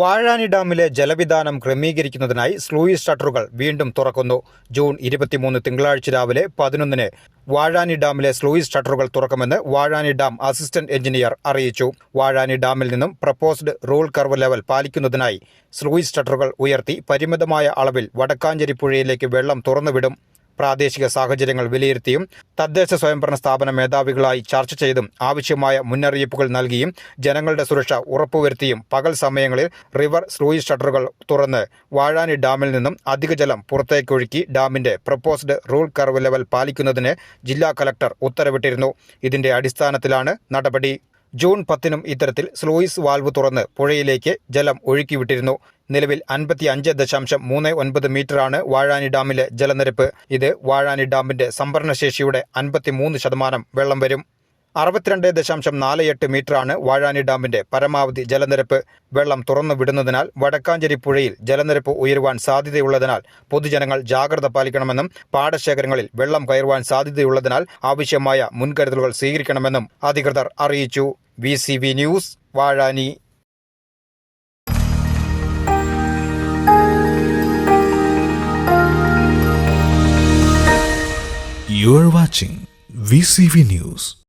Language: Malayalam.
വാഴാനി ഡാമിലെ ജലവിധാനം ക്രമീകരിക്കുന്നതിനായി സ്ലൂയിസ് ഷട്ടറുകൾ വീണ്ടും തുറക്കുന്നു. ജൂൺ ഇരുപത്തിമൂന്ന് തിങ്കളാഴ്ച രാവിലെ പതിനൊന്നിന് വാഴാനി ഡാമിലെ സ്ലൂയിസ് ഷട്ടറുകൾ തുറക്കുമെന്ന് വാഴാനി ഡാം അസിസ്റ്റന്റ് എഞ്ചിനീയർ അറിയിച്ചു. വാഴാനി ഡാമിൽ നിന്നും പ്രപ്പോസ്ഡ് റൂൾ കർവ് ലെവൽ പാലിക്കുന്നതിനായി സ്ലൂയിസ് ഷട്ടറുകൾ ഉയർത്തി പരിമിതമായ അളവിൽ വടക്കാഞ്ചേരി പുഴയിലേക്ക് വെള്ളം തുറന്നുവിടും. പ്രാദേശിക സാഹചര്യങ്ങൾ വിലയിരുത്തിയും തദ്ദേശ സ്വയംഭരണ സ്ഥാപന മേധാവികളായി ചർച്ച ചെയ്തും ആവശ്യമായ മുന്നറിയിപ്പുകൾ നൽകിയും ജനങ്ങളുടെ സുരക്ഷ ഉറപ്പുവരുത്തിയും പകൽ സമയങ്ങളിൽ റിവർ സ്ലൂയിസ് ഷട്ടറുകൾ തുറന്ന് വാഴാനി ഡാമിൽ നിന്നും അധിക ജലം പുറത്തേക്കൊഴുക്കി ഡാമിന്റെ പ്രപ്പോസ്ഡ് റൂൾ കർവ് ലെവൽ പാലിക്കുന്നതിന് ജില്ലാ കലക്ടർ ഉത്തരവിട്ടിരുന്നു. ഇതിന്റെ അടിസ്ഥാനത്തിലാണ് നടപടി. ജൂൺ പത്തിനും ഇത്തരത്തിൽ സ്ലൂയിസ് വാൽവ് തുറന്ന് പുഴയിലേക്ക് ജലം ഒഴുക്കിവിട്ടിരുന്നു. നിലവിൽ അൻപത്തി അഞ്ച് ദശാംശം മൂന്ന് ഒൻപത് മീറ്ററാണ് വാഴാനി ഡാമിലെ ജലനിരപ്പ്. ഇത് വാഴാനി ഡാമിന്റെ സംഭരണശേഷിയുടെ അൻപത്തിമൂന്ന് ശതമാനം വെള്ളം വരും. അറുപത്തിരണ്ട് ദശാംശം നാല് എട്ട് മീറ്ററാണ് വാഴാനി ഡാമിന്റെ പരമാവധി ജലനിരപ്പ്. വെള്ളം തുറന്നു വിടുന്നതിനാൽ വടക്കാഞ്ചേരി പുഴയിൽ ജലനിരപ്പ് ഉയരുവാൻ സാധ്യതയുള്ളതിനാൽ പൊതുജനങ്ങൾ ജാഗ്രത പാലിക്കണമെന്നും പാടശേഖരങ്ങളിൽ വെള്ളം കയറുവാൻ സാധ്യതയുള്ളതിനാൽ ആവശ്യമായ മുൻകരുതലുകൾ സ്വീകരിക്കണമെന്നും അധികൃതർ അറിയിച്ചു. V news Vazhani You are watching VCV News.